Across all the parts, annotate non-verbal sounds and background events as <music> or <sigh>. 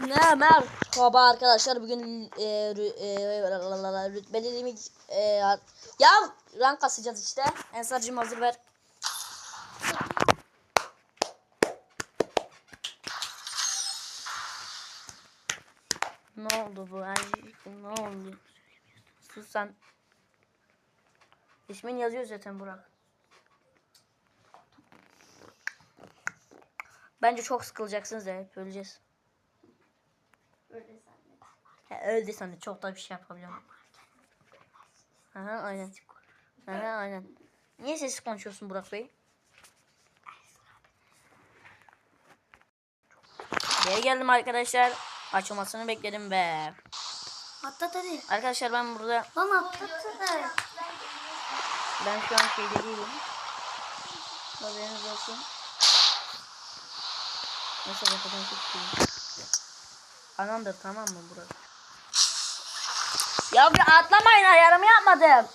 Ne merhaba arkadaşlar bugün e, e, rütbelerimi e, ya rank kasacağız işte. Ensarcım hazır ver. Ne oldu bu? Ay, Ne oldu? Sus sen. İsmin yazıyor zaten Burak. Bence çok sıkılacaksınız ya hep öleceğiz. He, öldü sen de çok da bir şey yapabiliyorum. Aha aynen. Aha aynen. Niye sessiz konuşuyorsun Burak Bey? Geri geldim arkadaşlar. Açılmasını bekledim be. Atlat hadi. Arkadaşlar ben burada Lan atlat hadi. ben şu an şeyde değilim. Haberiniz olsun. Nasıl çok değil. Anamdır tamam mı Burak? Ya bir atlamayın ayarımı yapmadım.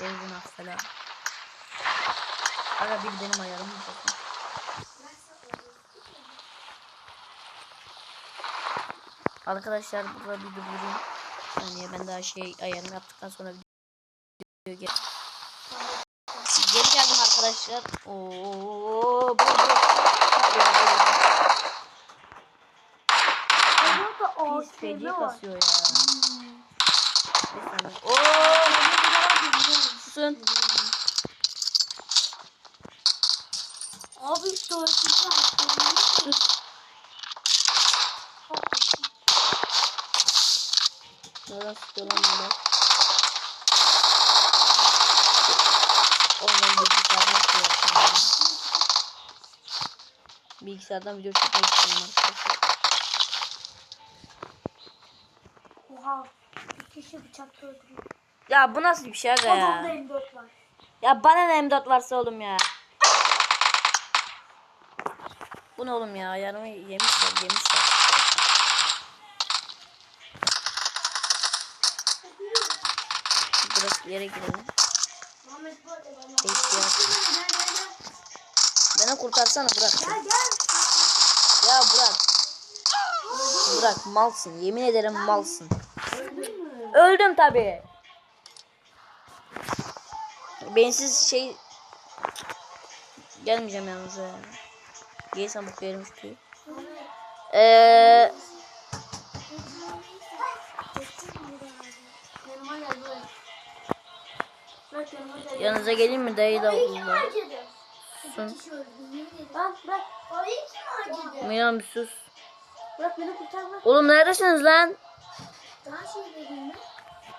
Benzin affela. Aga bir benim ayarımı bakın. Arkadaşlar burada bir durdurayım. Saniye ben daha şey ayarını yaptıktan sonra video gel. Geri geldim arkadaşlar. Oo, bu bu. Burada da Pis feci kasıyor ya. Bir saniye. Oo, susun. Abi işte o ikinci AKM. Sus. Nereden sıkıyor lan bunu? Oğlum bilgisayardan şey ya. Bilgisayardan video çekmek istiyorum arkadaşlar. Oha. Bir kişi bıçakta öldürüyor. Ya bu nasıl bir şey aga Adamda ya? M4 var. Ya bana ne M4 varsa oğlum ya. Bu ne oğlum ya? Yarımı yemişler yemişler. Burası yere girelim. Gel. Beni kurtarsana bırak. Gel gel. Ya bırak. Bırak malsın. Yemin ederim malsın. Öldüm tabi. Bensiz şey gelmeyeceğim yalnız ya. Gelsem bak verim gel. Bırak yanıma gel. yanınıza geleyim mi dayı da okulda. ederim. Lan bırak. Parayı kim harcadı? Miran sus. Bırak beni kurtar bırak. Oğlum neredesiniz lan? Daha şey dedin mi?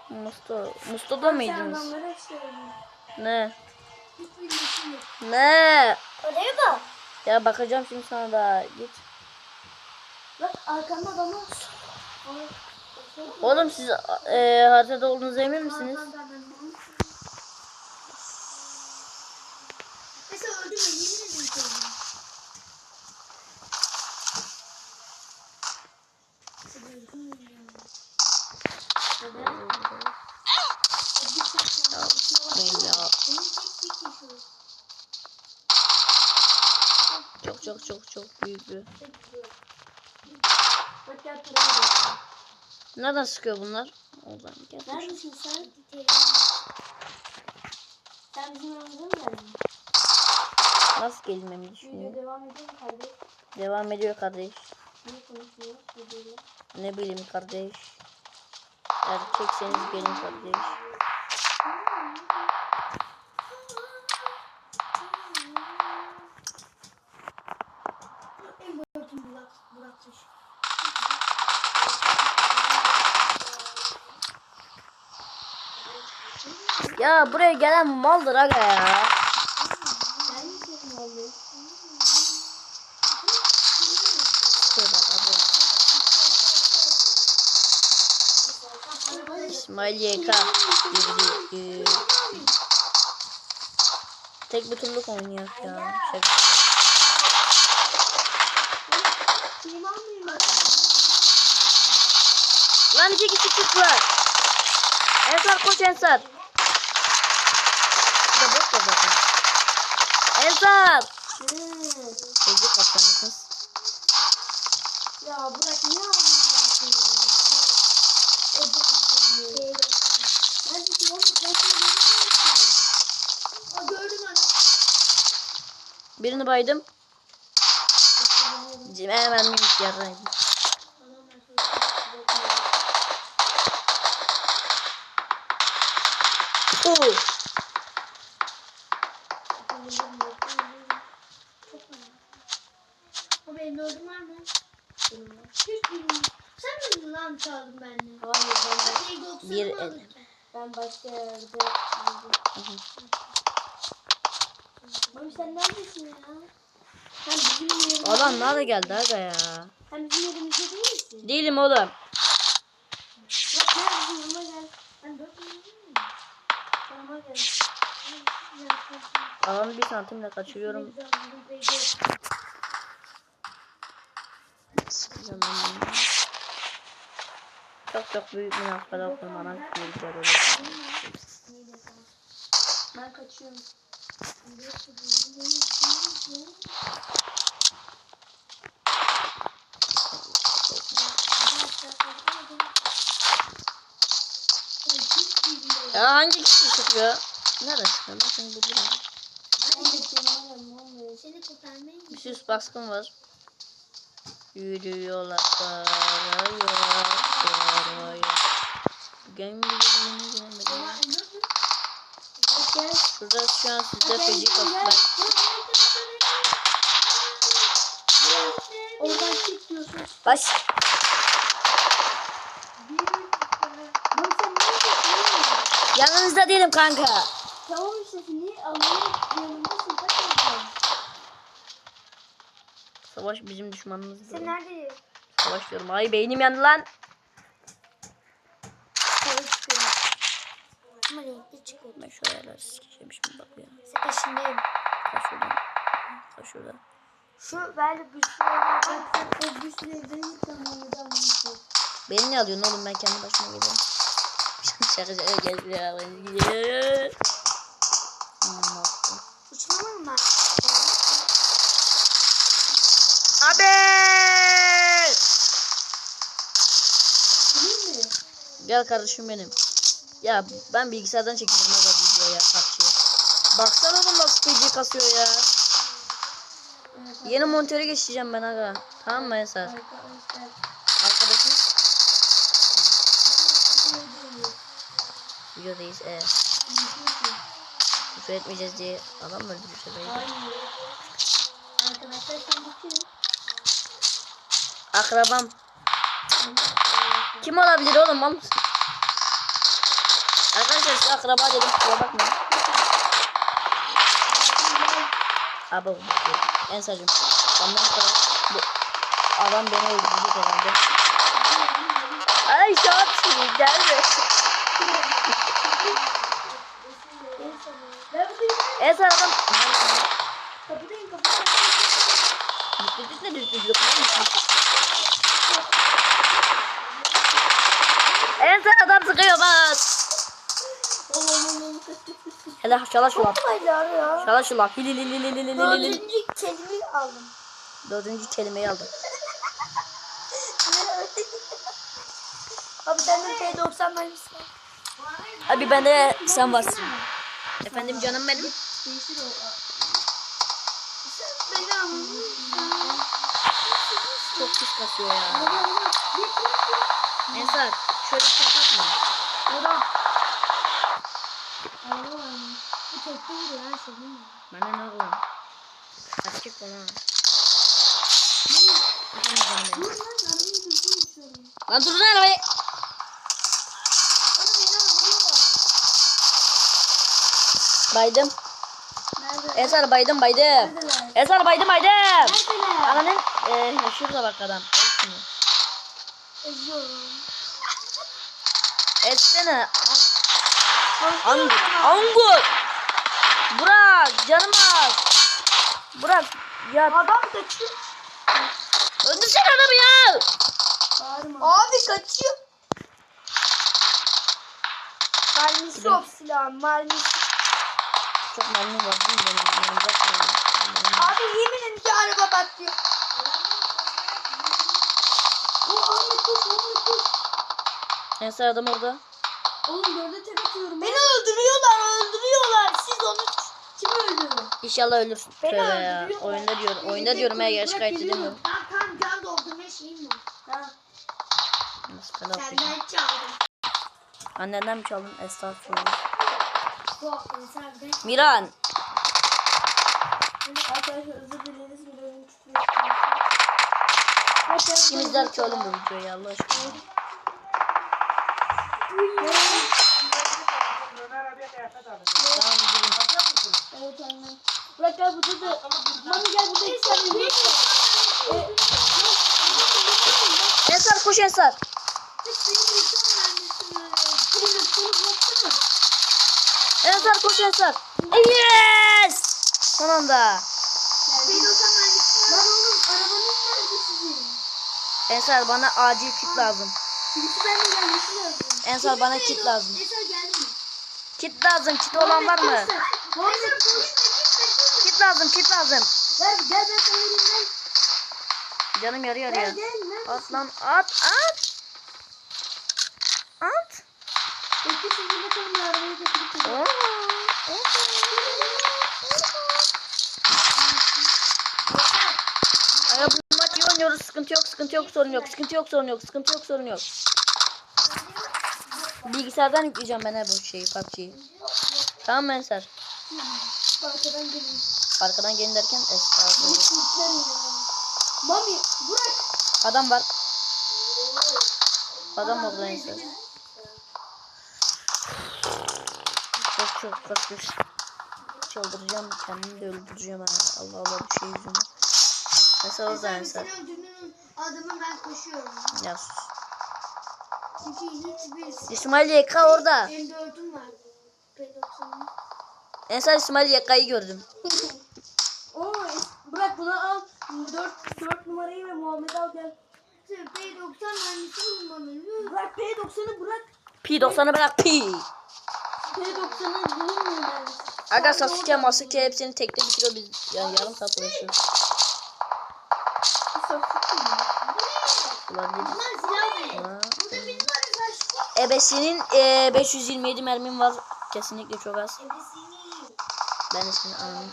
Musta. Musta'da mıydınız? Ne? Ne? Oraya bak. Ya bakacağım şimdi sana da. Git. Bak arkamda adamı. Oğlum siz e, haritada olduğunuza emin misiniz? Mesela öldüm yemin ederim söylüyorum. Yapmayın ya. Çok çok çok büyük bir. Nereden sıkıyor bunlar? Oradan gel. Neredesin sen? Sen bizim yanımıza mı geldin? Nasıl gelmemi Video düşünüyor? devam ediyor kardeş? Devam ediyor kardeş. Ne konuşuyor? Ne bileyim kardeş. Erkekseniz gelin kardeş. En boyutun Burak, Burak Taş. Ya buraya gelen maldır aga ya. İsmail YK. Tek bir turluk oynuyor ya. Şaka. Lan iki kişi çıktılar. Ensar koş Ensar. Bu da bot da zaten. Ensar. Hı. Feci kaptanı kız. Ya bırak niye ağlıyorsun? E bu aslında. Neredesin oğlum? Ben seni göremiyorum. Aa gördüm anne. Birini baydım. Hemen mimik yarraydı. Oo. O benim dördüm var mı? Benim var. Hiç bilmiyorum. Sen mi lan çaldın benden? Hayır ben, Şey, ben başka yerde. Mami sen neredesin ya? Sen bizim yerimizde Adam nerede geldi aga ya? Sen bizim yerimizde değil misin? Değilim oğlum. Bak neredesin yanıma gel. Ben dört. Yanıma gel. Alanı bir santimle kaçırıyorum. Çok çok büyük münakalar kurmadan güzel olur. Ben kaçıyorum. Ya hangi kişi çıkıyor? Nerede çıkıyor? Seni kurtarmaya Bir süs baskın var. Yürüyorlar saraya saraya. Gemi gibi Şurada şu an sizde feci kapı. Ben Oradan çık diyorsun. baş. Yanınızda değilim kanka. Tamam işte niye Allah'ın yanındasın Savaş bizim düşmanımız. Sen neredesin? Savaş diyorum. Ay beynim yandı lan. Sarı çıkıyor. Ama renkli çıkıyor. Ben şu ayarları sikişemişim bak ya. Sen peşindeyim. Kaç şuradan. Kaç şuradan. Şu böyle bir sürü o bir evden tanımıyordan Beni ne alıyorsun oğlum ben kendi başıma gelirim. <laughs> şaka şaka gel ya ben gidiyorum. Yaptım. Uçma var mı? Abi! Gel kardeşim benim. Ya ben bilgisayardan çekeceğim aga video ya PUBG'yi. Baksana oğlum nasıl PC kasıyor ya. Yeni monitöre geçeceğim ben aga. Tamam mı? Arkadaşlar. Arkadaşım. Videodayız e. Küfür etmeyeceğiz diye adam mı öldürürse? Hayır. Arkadaşlar kim? Akrabam. Kim olabilir oğlum mal mısın? Arkadaşlar size akraba dedim kusura bakmayın. Abi bu Ensar'cım. Benden bu kadar. Bu adam beni öldürecek herhalde. Ay şap şimdi buradayım. Ensar adam. Kapıdayım kapıdayım. Düt düt düt düt düt düt. Ensar adam sıkıyor bak. Hele şala ya. Şala li. Dördüncü kelimeyi aldım. Dördüncü kelimeyi aldım. Abi sende P90 mermisi var. Abi bende sen varsın. Efendim canım benim. Çok pis kasıyor ya. Ensar şöyle şey yapma. Adam. Araba var mı? Bu şey değil mi? Bana ne oğlum? Hadi çık bana. Efendim canım benim. Dur lan arabayı düzgün düşüyorum. Lan dur lan arabayı. Baydım. Nerede? Ensar baydım baydım. Neredeler? Ensar baydım baydım. Neredeler? Ananın eee şurada bak adam. Eziyorum. Etsene. Angur. Angur. Burak canım az. Burak ya. Adam kaçıyor. Öldürsene adamı ya. Bağırma. Abi kaçıyor. Mermisi yok silahın mermisi. Çok mermi var değil mi? Benim, benim, benim. Abi yemin ediyorum araba patlıyor. Bu abi koş abi koş. Ensar adam orada. Oğlum dörde tek atıyorum. Beni öldürüyorlar öldürüyorlar. Siz onu Kim öldü? İnşallah ölürsün. Beni Tövbe ya. öldürüyorlar. Oyunda diyorum. Beni Oyunda diyorum ya hayat geliyorum. edemiyorum. Tamam tamam can doldurma şeyim var. Ha. Nasıl peki? Senden çaldım. Annenden mi çaldın? Estağfurullah. Bu senden. Miran. Arkadaşlar özür dileriz. Bir oyun oğlum bu videoyu Allah aşkına? Evet anne. Bırak gel burada da. Mami gel burada var. Ensar koş Ensar. Ensar koş Ensar. Yes! Son anda. Ensar bana acil kit lazım. Birisi benimle gelmesi lazım. Ensar bana kit lazım. Kit lazım. Kit olan var mı? Kit lazım. Kit lazım. gel gel ben sana vereyim gel. Canım yarı Gel yarıya. gel neredesin? At lan at at. At. Oo, iyi oynuyoruz. Sıkıntı yok, sıkıntı yok, sorun yok. Sıkıntı yok, sorun yok. Sıkıntı yok, sorun yok. Bilgisayardan yükleyeceğim ben bu şeyi, PUBG'yi. Tamam mı Ensar? Arkadan gelin. Arkadan gelin derken estağfurullah. Mami bırak. Adam var. Adam orada Ensar. Çok çok çok çıldıracağım. Kendimi de öldüreceğim ha. Allah Allah bu şey yüzünden. Mesela orada Sen Ensar. adamı ben koşuyorum. Ya sus. İsmail YK orada. M4'üm var. P90'ım. Ensar İsmail YK'yı gördüm. <laughs> Oo, bırak bunu al. 4, 4 numarayı ve Muhammed'i al gel. Sen P90 mermisi bulmalıyım. Bırak P90'ı bırak. P90'ı bırak P. P90'ı bulunmuyor yani. Aga Sasuke, Masuke hepsini tekte bitiriyor biz yani yarım saat uğraşıyoruz. Sasuke mi? Olabilir. Bunlar silah değil. Ha. Burada benim arkadaşım. Ebesinin e, 527 mermim var. Kesinlikle çok az. Ben ismini anladım.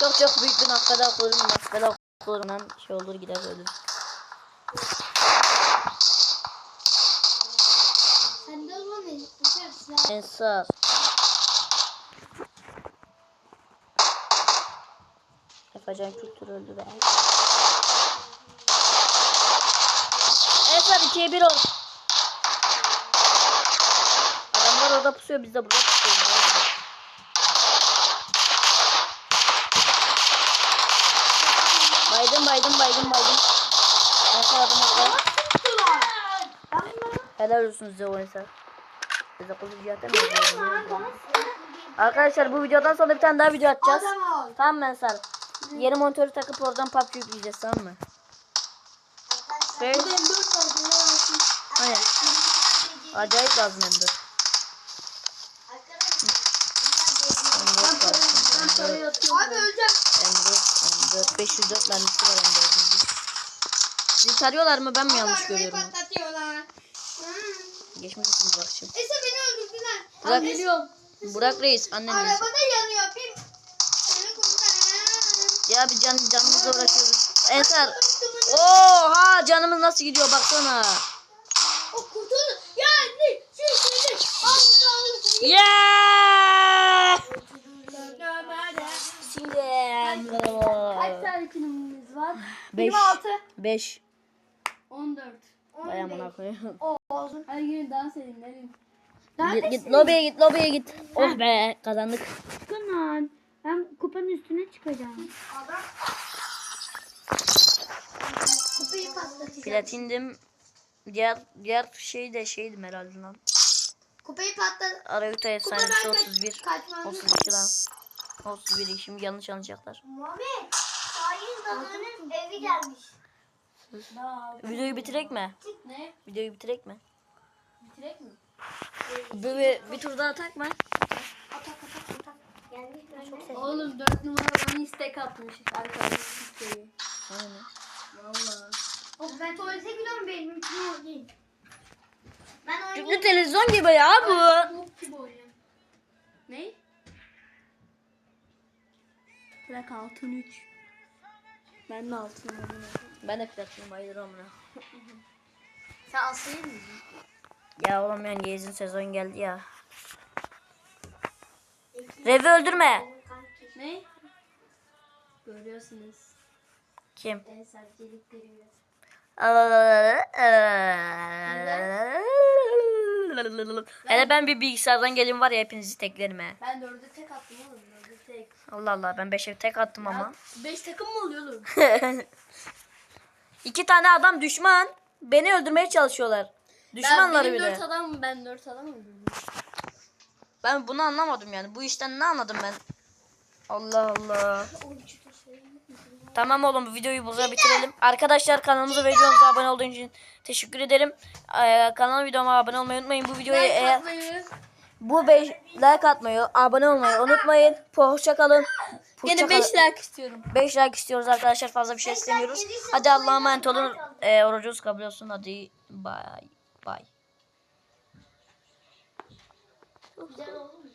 Çok çok büyük bir nakada okurum. Nakada okurum. Lan şey olur gider ölür. Ensar. Efecan kültür öldü be. Ensar 2'ye 1 ol. Adamlar orada pusuyor biz de burada pusuyoruz. Baydım baydım baydım baydım. Ensar adam orada. Helal olsun size o Ensar. Size kılıcı mı? Arkadaşlar bu videodan sonra bir tane daha video atacağız. Tamam mı Ensar? Yeni monitörü takıp oradan PUBG yükleyeceğiz tamam mı? Ve Burada M4 var. Bunu alsın. hani acayip lazım M4. M4 Ben lazım. parayı M4, atıyorum. Abi öleceğim. M4, M4, 504 mermisi var M4'ün. Sizi tarıyorlar mı ben mi yanlış görüyorum? patlatıyorlar. Hmm. Geçmiş olsun Burak'cığım. Ese beni öldürdüler. Burak, Geliyorum. Burak Reis annen. Arabada yanıyor. Bir... Ya bir can, canımızla uğraşıyoruz. Ensar. Oha canımız nasıl gidiyor baksana. O kurtuldu. Ya ne? Şey şey şey. Al Yeah! Kaç tane filmimiz var? Beş. Benim 6. 5. 14. Vay amına koyayım. Olsun. Hadi gelin dans edin. Gelin. Git, git lobiye git lobiye git. Oh be kazandık. Kanan. Ben kupanın üstüne çıkacağım. Kupayı patlatacağım. Platindim. Diğer diğer şey de şeydim herhalde lan. Kupayı patlat. Arayüta efsanesi Kupadan kaç- 31. kaçmamız 32 lan. 31 şimdi yanlış anlayacaklar. Muhammed. Şahin dadının evi gelmiş. Videoyu bitirek mi? Ne? Videoyu bitirek mi? Bitirek mi? Bir, bir, bir tur daha atak mı? Gelmiş ben de. Oğlum 4 numara bana istek atmış arkadaş isteği. Aynen. Valla. Of ben tuvalete gidiyorum benim için Ben Çünkü oynayayım. televizyon gibi ya bu. Gibi oynayayım. Ne? Bırak altın 3. Ben de altın oynayayım. Ben de platinum bayılırım ona. <laughs> Sen aslayın mı? Ya oğlum yani gezin sezon geldi ya. Revi öldürme. Ne? Görüyorsunuz. Kim? En sertçelik görüyor. Hele ben bir bilgisayardan gelin var ya hepinizi teklerim he. Ben dördü tek attım oğlum. Dördü tek. Allah Allah ben beşe tek attım ama. Ya, beş takım mı oluyor oğlum? <laughs> İki tane adam düşman. Beni öldürmeye çalışıyorlar. Düşmanları ben, benim de. dört adam ben dört adam öldürdüm. Ben bunu anlamadım yani. Bu işten ne anladım ben? Allah Allah. Tamam oğlum bu videoyu burada bitirelim. Arkadaşlar kanalımıza ve videomuza abone olduğunuz için teşekkür ederim. Ee, kanalıma videoma abone olmayı unutmayın. Bu videoyu Ben eğer bu beş like atmayı, abone olmayı unutmayın. Hoşça kalın. Yine 5 like istiyorum. 5 like istiyoruz arkadaşlar. Fazla bir şey istemiyoruz. Hadi Allah'a emanet olun. Ee, orucunuz kabul olsun. Hadi bay bay. Güzel oldu mu?